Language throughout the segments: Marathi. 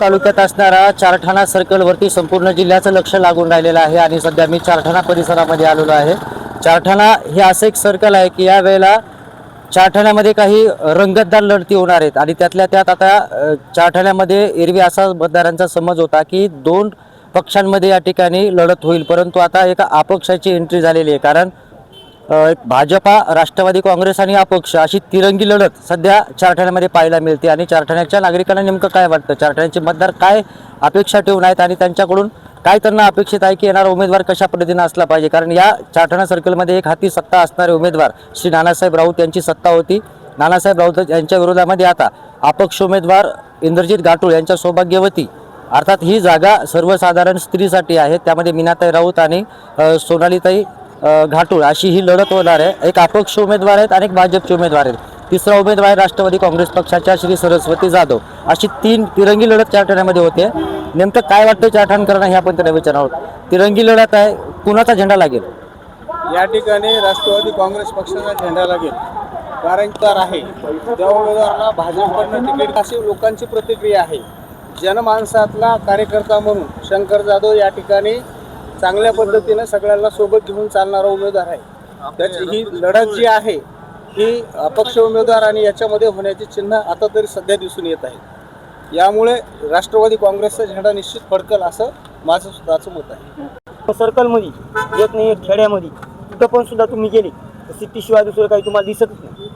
तालुक्यात असणारा चारठाणा सर्कलवरती संपूर्ण जिल्ह्याचं लक्ष लागून राहिलेलं आहे आणि सध्या मी चारठाणा परिसरामध्ये आलेलो आहे. चारठाणा हे असं एक सर्कल आहे की या वेळेला चारठाण्यामध्ये काही रंगतदार लढती होणार आहेत आणि त्यातल्या त्यात आता चारठाण्यामध्ये एरवी असा मतदारांचा समज होता की दोन पक्षांमध्ये या ठिकाणी लढत होईल. परंतु आता एका अपक्षाची एंट्री झालेली आहे. कारण भाजपा राष्ट्रवादी काँग्रेस आणि अपक्ष अशी तिरंगी लढत सध्या चारठाण्यामध्ये पाहायला मिळते. आणि चारठाण्याच्या नागरिकांना नेमकं काय वाटतं? चारठाण्याचे मतदार काय अपेक्षा ठेवून आहेत आणि त्यांच्याकडून काय त्यांना अपेक्षित आहे की येणारा उमेदवार कशा पद्धतीने असला पाहिजे? कारण या चारठाणा सर्कलमध्ये एक हाती सत्ता असणारे उमेदवार श्री नानासाहेब राऊत यांची सत्ता होती. नानासाहेब राऊत यांच्या विरोधामध्ये आता अपक्ष उमेदवार इंद्रजित गाटूळ यांच्या सौभाग्यवती अर्थात ही जागा सर्वसाधारण स्त्रीसाठी आहे. त्यामध्ये मीनाताई राऊत आणि सोनालीताई घाटूळ अशी ही लढत होणार आहे. एक अपक्ष उमेदवार आहेत आणि एक भाजपचे उमेदवार आहेत. तिसरा उमेदवार आहे राष्ट्रवादी काँग्रेस पक्षाच्या श्री सरस्वती जाधव. अशी तीन तिरंगी लढत चारठाण्यामध्ये होते. नेमकं काय वाटतं चारठाणकरांना हे आपण त्यांना विचारणार आहोत. तिरंगी लढत आहे. कुणाचा झेंडा लागेल? या ठिकाणी राष्ट्रवादी काँग्रेस पक्षाचा झेंडा लागेल. कारण तर आहे. त्या उमेदवाराला भाजपकडनं तिकीट अशी लोकांची प्रतिक्रिया आहे. जनमानसातला कार्यकर्ता म्हणून शंकर जाधव या ठिकाणी चांगल्या पद्धतीनं सगळ्यांना सोबत घेऊन चालणारा उमेदवार आहे. त्याची ही लढत जी आहे ही अपक्ष उमेदवार आणि याच्यामध्ये होण्याची चिन्ह आता तरी सध्या दिसून येत आहे. यामुळे राष्ट्रवादी काँग्रेसचा झेंडा निश्चित फडकल असं माझं स्वतःचं मत आहे. सर्कलमध्ये एक नाही एक खेड्यामध्ये तिथं पण सुद्धा तुम्ही गेले तर सिटी शिवाय दुसरं काही तुम्हाला दिसतच नाही.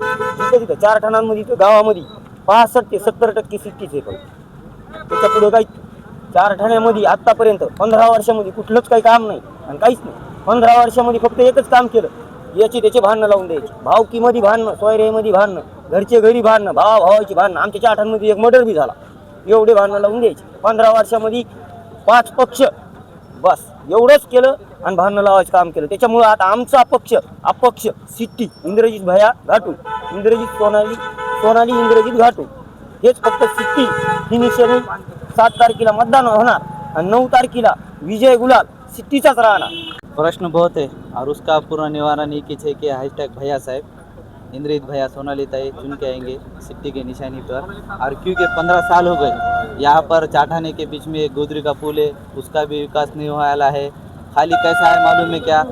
तिथं तिथं चार ठाणांमध्ये तर गावामध्ये पासष्ट ते सत्तर टक्के सिटीच आहे पण. त्याच्या पुढे काही चार ठाण्यामध्ये आत्तापर्यंत पंधरा वर्षामध्ये कुठलंच काही काम नाही आणि काहीच नाही. पंधरा वर्षामध्ये फक्त एकच काम केलं. याची त्याचे भांडणं लावून द्यायची. भावकीमध्ये भांडणं सोयरेमध्ये भांडणं घरचे घरी भांडणं भावा भावाची भांडणं. आमच्या चाठांमध्ये एक मर्डर बी झाला. एवढे भांडणं लावून द्यायची. पंधरा वर्षामध्ये पाच पक्ष. बस. एवढंच केलं आणि भांडणं लावायचं काम केलं. त्याच्यामुळं आता आमचा अपक्ष अपक्ष सिट्टी इंद्रजित भया घाटू इंद्रजित सोनाली सोनाली इंद्रजित घाटू हेच फक्त सिट्टी ही निशाणी सात तारखेला मतदान होणार आणि नऊ तारखेला विजय गुलाल सिट्टीचाच राहणार. प्रश्न बहुत है, और उसका पूर्ण निवारण एक ही है कि हैशटैग भैया साहब इंद्रित भैया, सोनाली ताई चुन के आएँगे सिट्टी की निशानी पर। और क्योंकि पंद्रह साल हो गए, यहाँ पर चाठाने के बीच में गोदरी का पुल है, उसका भी विकास नहीं हुआ वाला है। खाली कैसा है मालूम है क्या?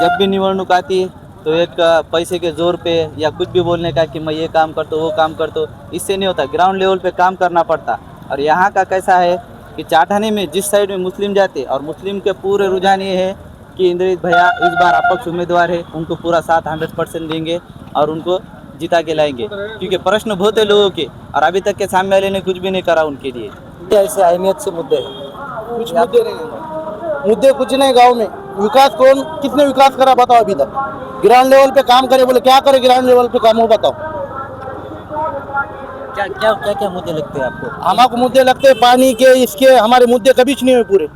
जब भी निवडणूक आती तो एक पैसे के ज़ोर पे या कुछ भी बोलने का कि मैं ये काम करता हूँ, वो काम करता हूँ, इससे नहीं होता ग्राउंड लेवल पे काम करना पड़ता। और यहाँ का कैसा है कि चाठाने में जिस साइड में मुस्लिम जाते और मुस्लिम के पूरे रुझान ये है कि इंद्रजीत भैया इस बार अपक्ष उम्मीदवार है उनको पूरा साथ हंड्रेड परसेंट देंगे और उनको जिता के लाएँगे। क्योंकि प्रश्न बहुत है लोगों के और अभी तक के सामने वाले ने कुछ भी नहीं करा उनके लिए। ऐसे अहमियत से मुद्दे हैं। कुछ मुद्दे नहीं मुद्दे कुछ नहीं गाँव में। विकास कौन किसने विकास करा बताओ अभी तक। ग्राउंड लेवल पे काम करे बोले क्या करे ग्राउंड लेवल पे काम हो बताओ। क्या क्या क्या क्या मुद्दे लगते हैं आपको? हमारे मुद्दे लगते हैं पानी के, इसके, हमारे मुद्दे कभी नहीं हुए पूरे।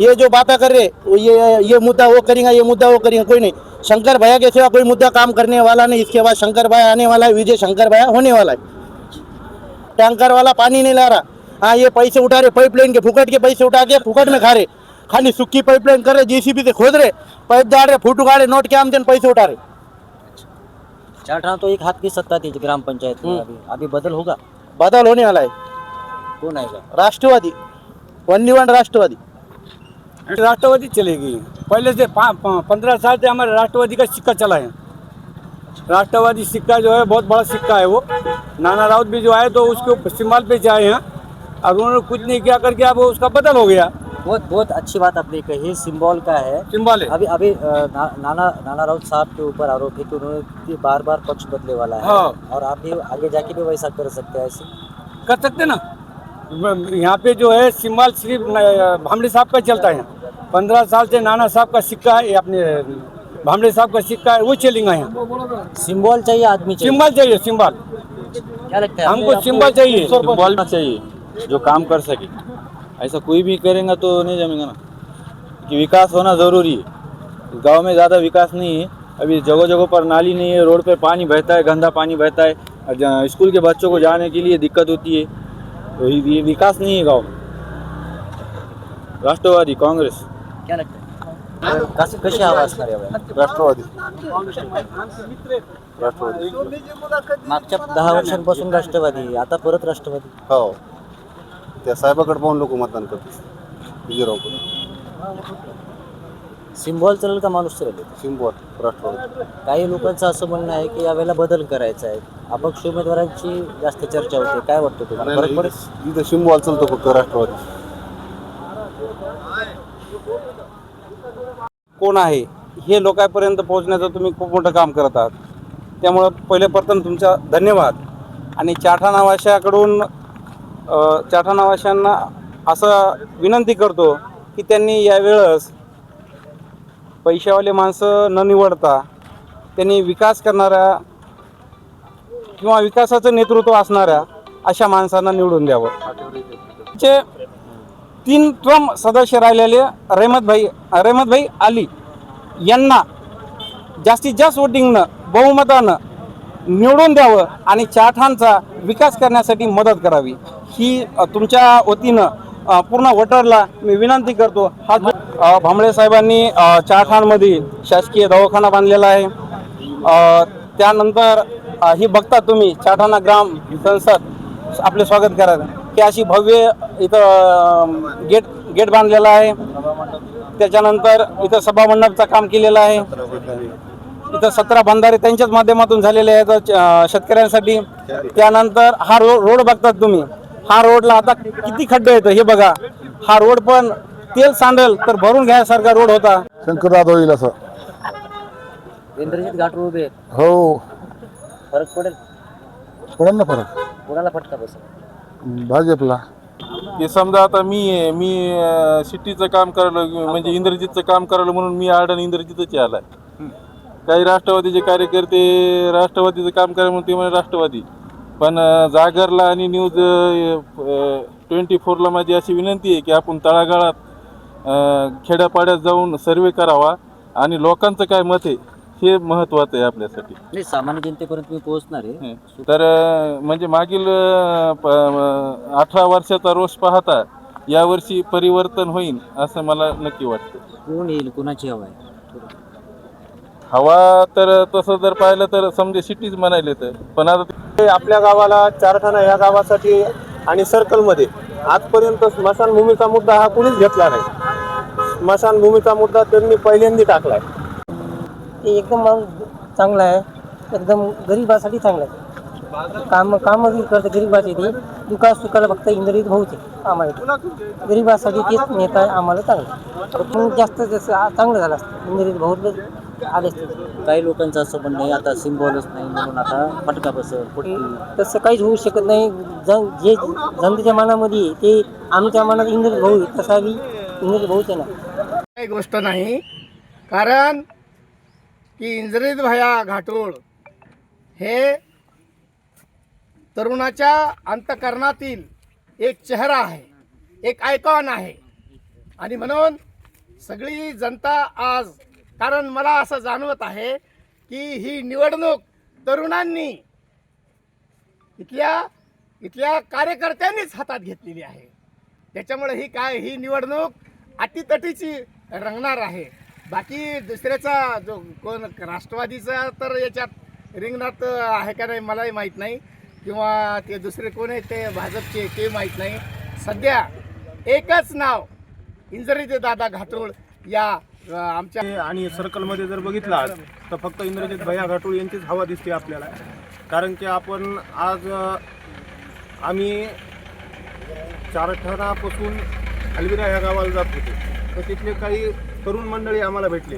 ये जो बातें कर रहे ये ये मुद्दा वो करेंगे, ये मुद्दा वो करेंगे, कोई नहीं। शंकर भैया के सिवा कोई मुद्दा काम करने वाला नहीं, इसके बाद शंकर भाई आने वाला है, विजय शंकर भैया होने वाला है। टैंकर वाला पानी नहीं ला रहा। हाँ ये पैसे उठा रहे पाइपलाइन के फुकट के पैसे उठा के फुकट में खा रहे। खाली सुक्की पाइपलाइन कर रहे जेसीबी से खोद रहे पाइप डाल रहे, फूट उगा नोट के आमदन पैसे उठा रहे। चारठाणा तो एक हाथ की सत्ता थी ग्राम पंचायत में हम्म। अभी। अभी बदल होगा? बदल होने वाला है। कौन आएगा? Rashtrawadi. One one Rashtrawadi. Rashtrawadi चलेगी पहले से पंद्रह साल से हमारे राष्ट्रवादी का सिक्का चला है। राष्ट्रवादी सिक्का जो है बहुत बड़ा सिक्का है वो। नाना राउत भी जो आए तो उसके इस्तेमाल पे आए हैं। और उन्होंने कुछ नहीं किया करके अब उसका बदल हो गया। बहुत बहुत अच्छी बात आपने कही सिंबल का है। सिंबल है। अभी अभी ना, नाना नाना राउत साहब के ऊपर आरोप है कि उन्होंने बार बार पक्ष बदले वाला है। हाँ। और आप भी आगे जाके भी वैसा कर सकते हैं ऐसे। कर सकते ना? यहाँ पे जो है सिंबल सिर्फ़ भामड़े साहब का चलता है। पंद्रह साल से नाना साहब का सिक्का है अपने भामड़े साहब का सिक्का है वो चलेगा यहाँ। सिंबल चाहिए आदमी चाहिए। सिंबल चाहिए सिंबल। क्या लगता है हमको सिंबल चाहिए। बोलना चाहिए जो काम कर सके। ऐसा कोई भी करेगा तो नहीं जमेगा ना। कि विकास होना ज़रूरी है। गाँव में ज़्यादा विकास नहीं है। अभी जगह जगह पर नाली नहीं है रोड पर पानी बहता है गंदा पानी बहता है। स्कूल के बच्चों को जाने के लिए दिक्कत होती है तो ये विकास नहीं है गाँव में। राष्ट्रवादी कांग्रेस। क्या लगता है? कशी कशी हवा असणार यावेळेला राष्ट्रवादी। मागच्या दहा वर्षांपासून राष्ट्रवादी आता परत राष्ट्रवादी. हो. त्या साहेबाकडे पाहून लोक मतदान करतात. विजयरावकडे सिम्बॉल चालेल का माणूस चालेल? सिंबॉल राष्ट्रवादी. काही लोकांचं असं म्हणणं आहे की यावेळेला बदल करायचा आहे. अपक्ष उमेदवारांची जास्त चर्चा होते. काय वाटतं तुम्हाला? फरक पडेल? इथं इथं सिंबॉल चालतो फक्त राष्ट्रवादी. कोण आहे? हे लोकांपर्यंत पोहोचण्याचं तुम्ही खूप मोठं काम करत आहात. त्यामुळं पहिले प्रथम तुमचा धन्यवाद. आणि चाठाणावाशाकडून अ, चाठाणावाशांना असं विनंती करतो की त्यांनी यावेळेस पैशावाले माणसं न निवडता त्यांनी विकास करणाऱ्या किंवा विकासाचं नेतृत्व असणाऱ्या अशा माणसांना निवडून द्यावं. चे तीन ट्रम सदस्य राहिलेले रहमतभाई रहमतभाई अली यांना जास्तीत जास्त वोटिंगनं बहुमतानं निवडून द्यावं आणि चाठांचा विकास करण्यासाठी मदत करावी. ही तुमच्या वतीनं पूर्ण वोटरला मी विनंती करतो. हा भांबळे साहेबांनी चारखानमध्ये शासकीय दवाखाना बांधलेला आहे. त्यानंतर ही बघता तुम्ही चाठाणा ग्राम संसद आपले स्वागत करायला की अशी भव्य इथं गेट गेट बांधलेला आहे. त्याच्यानंतर इथं सभामंडपचं काम केलेलं आहे. इथं सतरा बंधारे त्यांच्याच माध्यमातून झालेले आहेत शेतकऱ्यांसाठी. त्यानंतर हा रो रोड बघतात तुम्ही. हा रोडला आता किती खड्डे आहेत हे बघा. हा रोड पण तेल सांडल तर भरून घ्यासारखा रोड होता. शंकरदादा होईल असं. इंद्रजित उभे आहेत. हो. फरक पडेल? पडेल ना फरक? कोणाला फटका बसेल? भाजपला. की समजा आता मी आहे मी अं, सिटीचं काम करायला म्हणजे इंद्रजितचं काम करायला म्हणून मी आड आणि इंद्रजितच आलाय काही राष्ट्रवादीचे कार्यकर्ते राष्ट्रवादीचं काम करायला म्हणून ते म्हणे राष्ट्रवादी. पण जागरला आणि न्यूज ट्वेंटी फोरला माझी अशी विनंती आहे की आपण तळागाळात खेड्यापाड्यात जाऊन सर्वे करावा आणि लोकांचं काय मत आहे हे महत्त्वाचं आहे आपल्यासाठी. नाही सामान्य जनतेपर्यंत मी पोहोचणार आहे. तर म्हणजे मागील अठरा वर्षाचा रोष पाहता यावर्षी परिवर्तन होईल असं मला नक्की वाटतं. कोण येईल? कोणाची हवा आहे? हवा तर तसं जर पाहिलं तर समजे सिटीज म्हणायले तर. पण आता ते आपल्या गावाला चारठाणा या गावासाठी आणि सर्कलमध्ये आजपर्यंत स्मशानभूमीचा मुद्दा हा कुणीच घेतला नाही. स्मशानभूमीचा मुद्दा त्यांनी पहिल्यांदा टाकलाय. ते एकदम माणूस चांगला आहे. एकदम गरिबासाठी चांगला आहे. काम कामं करते गरिबाची ते. विकास सुकाला फक्त इंद्रित भाऊचे आम्हाला. गरिबासाठी तेच नेता आहे आम्हाला चांगलं. जास्त जसं चांगलं झालं असतं. इंद्रित भाऊ आले असते काही लोकांचं असं म्हणणं आहे आता सिम्बॉलच नाही म्हणून आता फटका बसेल फुटतील तसं काहीच होऊ शकत नाही. जन जे जनतेच्या मनामध्ये आहे, ते आमच्या मनात इंद्रित भाऊ आहे, तसा बी इंद्रित भाऊच आहे ना. काही गोष्ट नाही. कारण की इंद्रित भया घाटोळ हे तरुणाच्या अंतकरणातील एक चेहरा आहे एक आयकॉन आहे. आणि म्हणून सगळी जनता आज कारण मला असं जाणवत आहे की ही निवडणूक तरुणांनी इथल्या इथल्या कार्यकर्त्यांनीच हातात घेतलेली आहे. त्याच्यामुळे ही काय ही निवडणूक अटीतटीची रंगणार आहे. बाकी दुसऱ्याचा जो कोण राष्ट्रवादीचा तर याच्यात रिंगणात आहे का नाही मलाही माहीत नाही. किंवा ते दुसरे कोण आहेत ते भाजपचे ते माहीत नाही. सध्या एकच नाव इंजरीचे दादा घाटोळ या आमच्या आणि सर्कलमध्ये जर बघितला तर फक्त इंद्रजित भैया घाटूळ यांचीच हवा दिसते आपल्याला. कारण की आपण आज आम्ही चारठणापासून अलविरा ह्या गावाला जात होतो. तर तिथले काही तरुण मंडळी आम्हाला भेटले.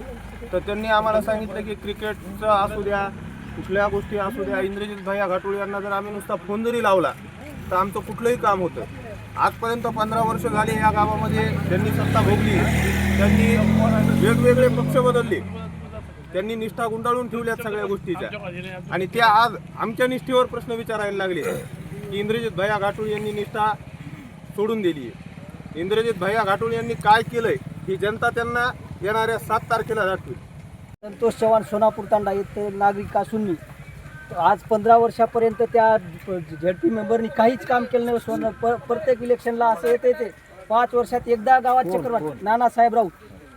तर त्यांनी आम्हाला सांगितलं की क्रिकेटचं असू द्या कुठल्या गोष्टी असू द्या इंद्रजित भैया घाटूळ यांना जर आम्ही नुसता फोन जरी लावला तर आमचं कुठलंही काम होतं. आजपर्यंत पंधरा वर्ष झाली या गावामध्ये त्यांनी सत्ता भोगली. त्यांनी वेगवेगळे पक्ष बदलले. त्यांनी निष्ठा गुंडाळून ठेवल्यात सगळ्या गोष्टीच्या. आणि त्या आज आमच्या निष्ठेवर प्रश्न विचारायला लागले. की इंद्रजित भैया घाटूळ यांनी निष्ठा सोडून दिली. आहे इंद्रजित भैया घाटूळ यांनी काय केलंय ही जनता त्यांना येणाऱ्या सात तारखेला दाखवेल. संतोष चव्हाण सोनापूर तांडा येथे नागरिक असून आज पंधरा वर्षापर्यंत त्या झेडपी मेंबरनी काहीच काम केलं नाही. सोन प प्रत्येक इलेक्शनला असं येते ते. पाच वर्षात एकदा गावात चक्कर मारतात नानासाहेब राऊत.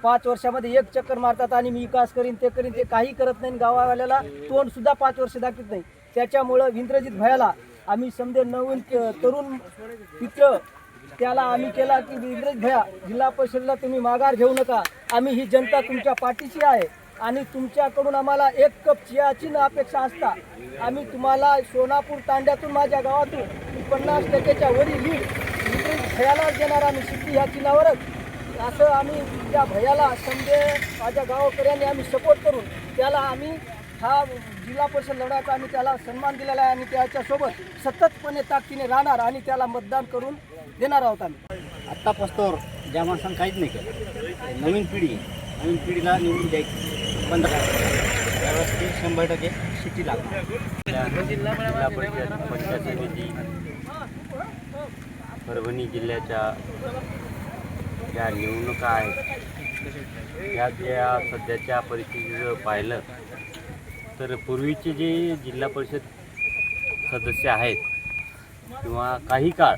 पाच वर्षामध्ये एक चक्कर मारतात आणि मी विकास करीन ते करीन ते काही करत नाही. गावावाल्याला तोंड सुद्धा पाच वर्ष दाखवत नाही. त्याच्यामुळं इंद्रजित भयाला आम्ही समजे नवीन तरुण मित्र त्याला आम्ही केला की इंद्रज भया जिल्हा परिषदला तुम्ही माघार घेऊ नका. आम्ही ही जनता तुमच्या पाठीशी आहे. आणि तुमच्याकडून आम्हाला एक कप चियाची न अपेक्षा असता. आम्ही तुम्हाला सोनापूर तांड्यातून माझ्या गावातून पन्नास टक्क्याच्या वरी लीड भयालाच देणार आम्ही सिद्धी ह्या चिन्हावरच. असं आम्ही त्या भयाला समजे माझ्या गावकऱ्यांनी आम्ही सपोर्ट करून त्याला आम्ही हा जिल्हा परिषद लढायचा आम्ही त्याला सन्मान दिलेला आहे आणि त्याच्यासोबत सततपणे ताकदीने राहणार आणि त्याला मतदान करून देणार आहोत आम्ही. आत्तापासून ज्या माणसानं काहीच नाही केलं. नवीन पिढी नवीन पिढीला निवडून द्यायची. बंद करायचं त्यावेळेस ते शंभर टक्के शिटी लागणार जिल्हा परिषद पंचायत समिती परभणी जिल्ह्याच्या ज्या निवडणुका आहेत. या ज्या सध्याच्या परिस्थितीचं पाहिलं तर पूर्वीचे जे जिल्हा परिषद सदस्य आहेत किंवा काही काळ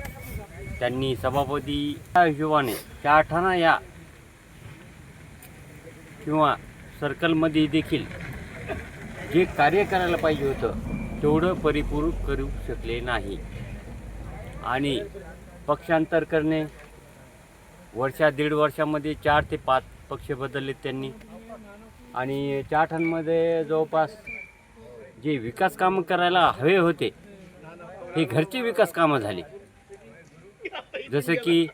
त्यांनी सभापती या हिशोबाने त्या ठाणा या किंवा सर्कलमध्ये देखील जे कार्य करायला पाहिजे होतं तेवढं परिपूर्ण करू शकले नाही. आणि पक्षांतर करणे वर्षा दीड वर्षामध्ये चार ते पाच पक्ष बदलले त्यांनी. आणि चाठांमध्ये जवळपास जे विकास कामं करायला हवे होते हे घरचे विकास कामं झाली. जसं की